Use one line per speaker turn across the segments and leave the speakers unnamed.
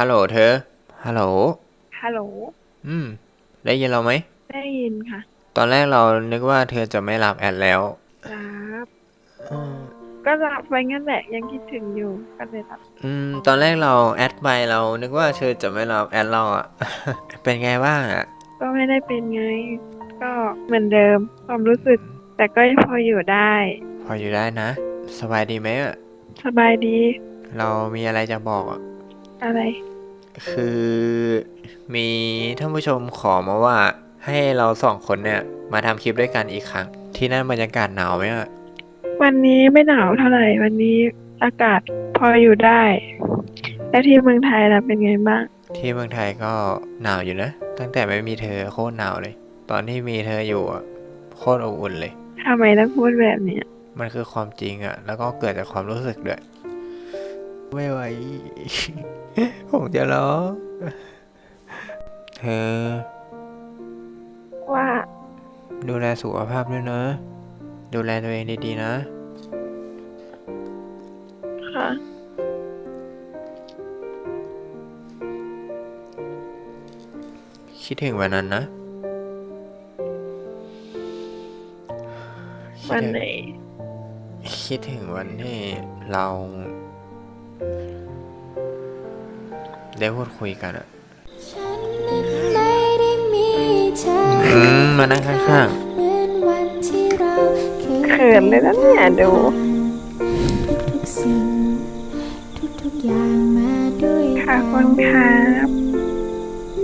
ฮัลโหลเธอ ฮัลโหล
ฮัลโหล
อืม ได้ยินเราไหม
ได้ยินค่ะ
ตอนแรกเรานึกว่าเธอจะไม่รับแอดแล้ว
รับ
อืม
ก็รับไปงั้นแหละยังคิดถึงอยู่ก็เลยรับ
อืม ตอนแรกเราแอดไปเรา นึกว่าเธอจะไม่รับแอดเราอะ เป็นไงบ้างอะ
ก็ไม่ได้เป็นไง ก็เหมือนเดิมความรู้สึก แต่ก็ยังพออยู่ได้
พออยู่ได้นะ สบายดีไหมอะ
สบายดี
เรามีอะไรจะบอกอะ
อะไร
คือมีท่านผู้ชมขอมาว่า ให้เราสองคนเนี่ย มาทำคลิปด้วยกันอีกครั้ง ที่นั่นบรรยากาศหนาวไหมอะ
วันนี้ไม่หนาวเท่าไหร่ วันนี้อากาศพออยู่ได้ แล้วที่เมืองไทยล่ะเป็นไงบ้าง
ที่เมืองไทยก็หนาวอยู่นะ ตั้งแต่ไม่มีเธอโคตรหนาวเลย ตอนที่มีเธออยู่อะโคตรอบอุ่นเลย
ทำไมต้องพูดแบบเนี้ย
มันคือความจริงอะแล้วก็เกิดจากความรู้สึกด้วย ไม่ไหว ผมจะร้องเธอ
ว่า
ดูแลสุขภาพด้วยนะ ดูแลตัวเองดีๆนะ
ค่ะ
คิดถึงวันนั้นนะคิด
วัน
ถึง
ไหน
คิดถึงวันที่เรา ได้พูดคุยกันอะ
ฉันนั้นไม่ได้มีเธอ
อืมมานั่งข้าง
เหมือนวันที่เราเคย
เขินเลยนะเนี่ยดู
ทุกๆสิ่งทุกๆอย่างมาด้วย
ค่ะคุณครับ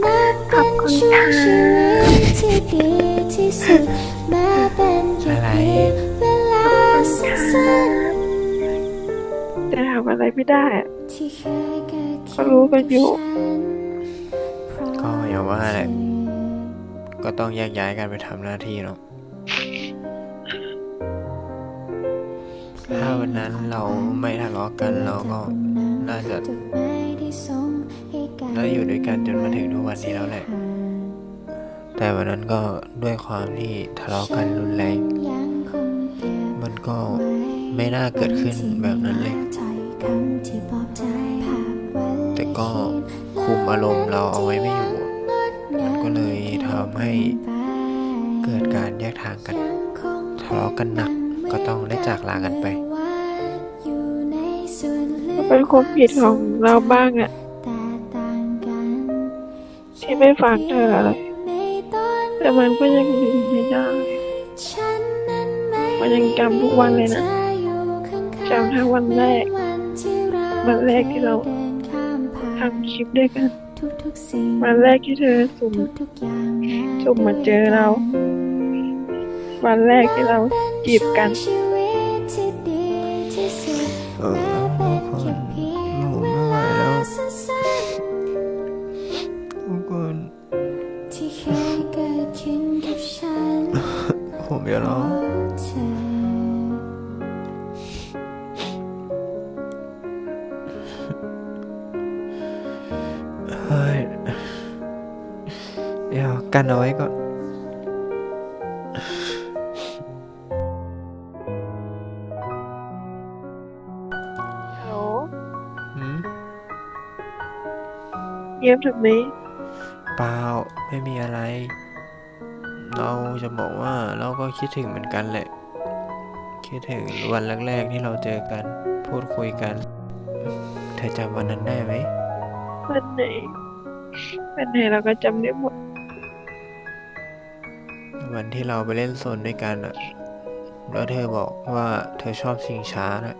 นับ
ขอบ
เป็น
คุณ
ช่ว
ค่ะ
งชีวิตที่ดีที่สุดแม้เป็นแค่เพียงเวลาสั้น
จะทำอะไรไม่ได้อะ
ๆที่เคยเก็
รู้กันอยู่
ก็อย่าว่าแหละก็ต้องแยกย้ายกันไปทำหน้าที่เนาะถ้าวันนั้นเราไม่ทะเลาะกันเราก็น่าจะน่าอยู่ด้วยกันจนมาถึงทุกวันนี้แล้วแหละ แต่วันนั้นก็ด้วยความที่ทะเลาะกันรุนแรง มันก็ไม่น่าเกิดขึ้นแบบนั้นเลย ก็คุมอารมณ์เราเอาไว้ไม่อยู่ มันก็เลยทำให้เกิดการแยกทางกันทะเลาะกันหนักก็ต้องได้จากลากันไป
ก็เป็นความผิดของเราบ้างอะที่ไม่ฟังเธออะไรแต่มันก็ยังหนีไม่ได้มันยังจำทุกวันเลยนะจำทั้งวันแรกวันแรกที่เรา ทำคลิปด้วยกันวันแรกที่เธอสุ่มสุ่มมาเจอเรา วันแรกที่เราจีบกัน
เออทุกคนหนูไม่ไหวแล้วทุกคน
ที่เคยเกิดขึ้นกับฉัน
ผมจะร้อง กันเอาไว้ก่อน
ฮัลโหล
หืม
เยี่ยมถึงไหม
เปล่าไม่มีอะไร เราจะบอกว่าเราก็คิดถึงเหมือนกันแหละ คิดถึงวันแรกๆที่เราเจอกัน พูดคุยกัน เธอจำวันนั้นได้ไหม
วันไหนวันไหนเราก็จำได้หมด
วันที่เราไปเล่นโซนด้วยกันอะแล้วเธอบอกว่าเธอชอบชิงช้านะ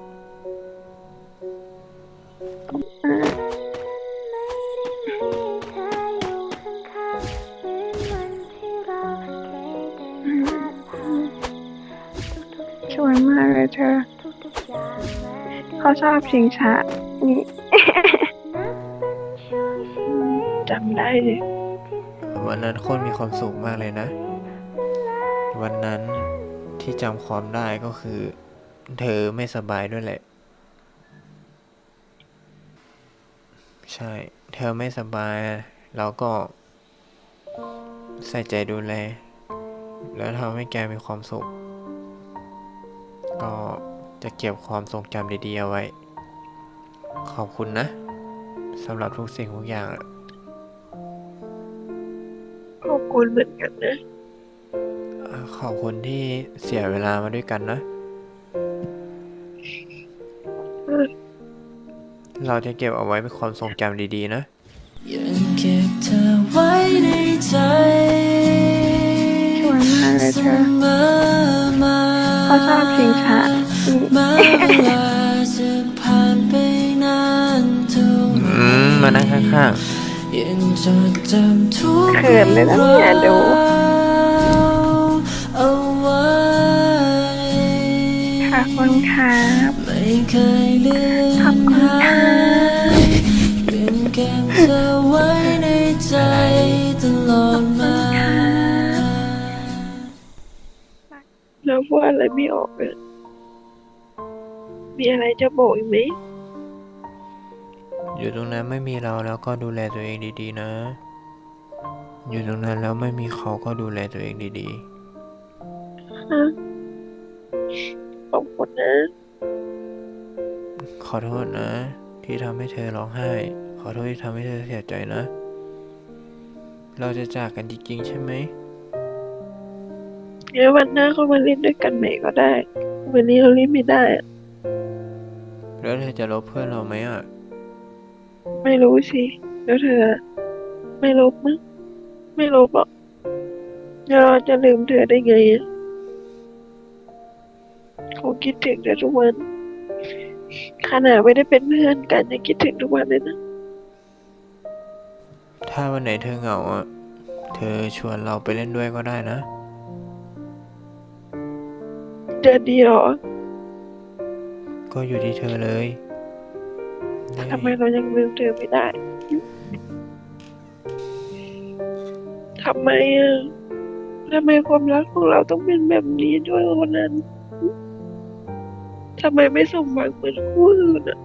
สวยมากเลยเธอ เขาชอบชิงช้า นี่ จำได้เลย
วันนั้นโคตรมีความสุขมากเลยนะ วันนั้นที่จำความได้ก็คือ เธอไม่สบายด้วยแหละ ใช่ เธอไม่สบาย เราก็ ใส่ใจดูแล แล้วทำให้แกมีความสุข ก็จะเก็บความทรงจำดีๆเอาไว้ ขอบคุณนะสำหรับทุกสิ่งทุกอย่าง
ขอบคุณเหมือนกันนะ
ขอบคุณที่เสียเวลามาด้วยกันนะ เราจะเก็บเอาไว้เป็นความทรงจำดีๆ นะ
ยังเก็บเธอไว้ในใจ
สวยมากเลย
เส
เธอ
มอมา
เขาชอบเพลงช้าอืม
แม้เวลาจะผ่านไปนานเท่าไหร่
อืมมานั่งข้าง
ยังจดจำทุก
เขินเลยนะเนี่ยดู ค่ะคุณครับ
ไม่เคยลืม
ขอบคุณ
หา
ค่ะ
ยยังเก็บเธอไว้ในใจตลอดมา
แล้วพูดอะไรไม่ออกเลยมีอะไรจะบอกอีกไหม
ๆอยู่ตรงนั้นไม่มีเราแล้วก็ดูแลตัวเองดีๆนะ อยู่ตรงนั้นแล้วไม่มีเขาก็ดูแลตัวเองดี
ฮะ ขอบคุณนะ
ๆขอโทษนะ ที่ทำให้เธอร้องไห้ ขอโทษที่ทำให้เธอเสียใจนะ เราจะจากกันจริงๆใช่ไหม
เดี๋ยววันหน้าเขามาเล่นด้วยกันใหม่ก็ได้ วันนี้เราเล่นไม่ได้อะ
แล้วเธอจะลบเพื่อนเราไหมอะ
ไม่รู้สิแล้วเธอ ไม่ลบมั้งไม่ลบหรอกแล้วเราจะลืมเธอได้ไงอะ เขาคิดถึงเธอทุกวัน ขนาดไม่ได้เป็นเพื่อนกันยังคิดถึงทุกวันเลยนะ
ถ้าวันไหนเธอเหงาอะ เธอชวนเราไปเล่นด้วยก็ได้นะ
จะดีเหรอ
ก็อยู่ที่เธอเลยได้
ทำไมเรายังลืมเธอไม่ได้ ทำไมอะ ทำไมความรักของเราต้องเป็นแบบนี้ด้วยวันนั้น ทำไมไม่สมหวังเหมือนคู่อื่นอะ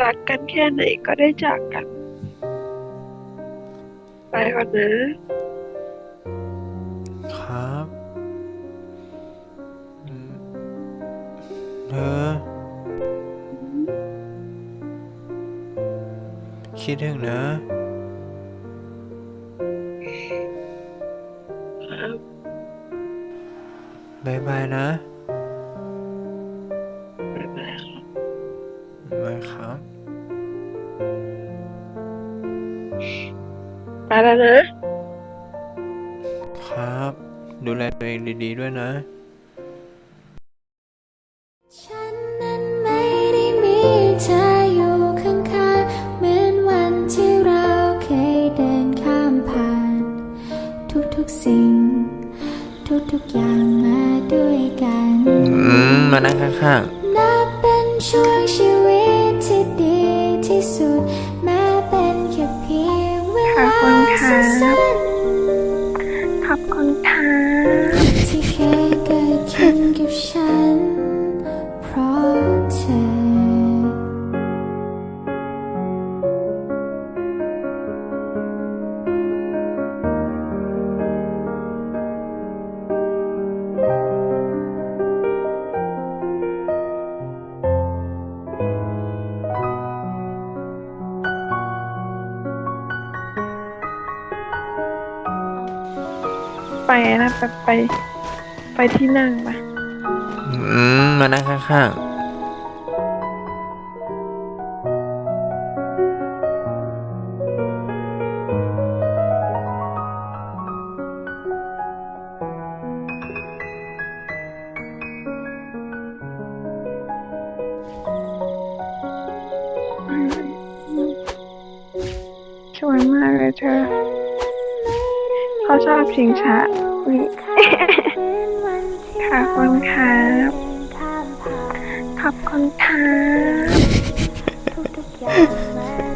รักกันแค่ไหนก็ได้จากกัน ไปก่อนนะ
ครับอืมเธอคิดถึงนะ
ครับ
บายบายนะ
บายครับไปแล้วนะ
ครับ ดูแลตัวเองดีๆด้วยนะ
ฉันนั้นไม่ได้มีเธออยู่ข้างๆเหมือนวันที่เราเคยเดินข้ามผ่าน ทุกๆสิ่ง ทุกๆอย่างมาด้วยกัน
อืม มานั่งข้าง
นับเป็นช่วงชีวิต
ไปนะไปไปไปที่นั่งปะ
อืมมานั่งข้างๆ
ชอบชิงช้าอืมขอบคุณครับขอบคุณครับ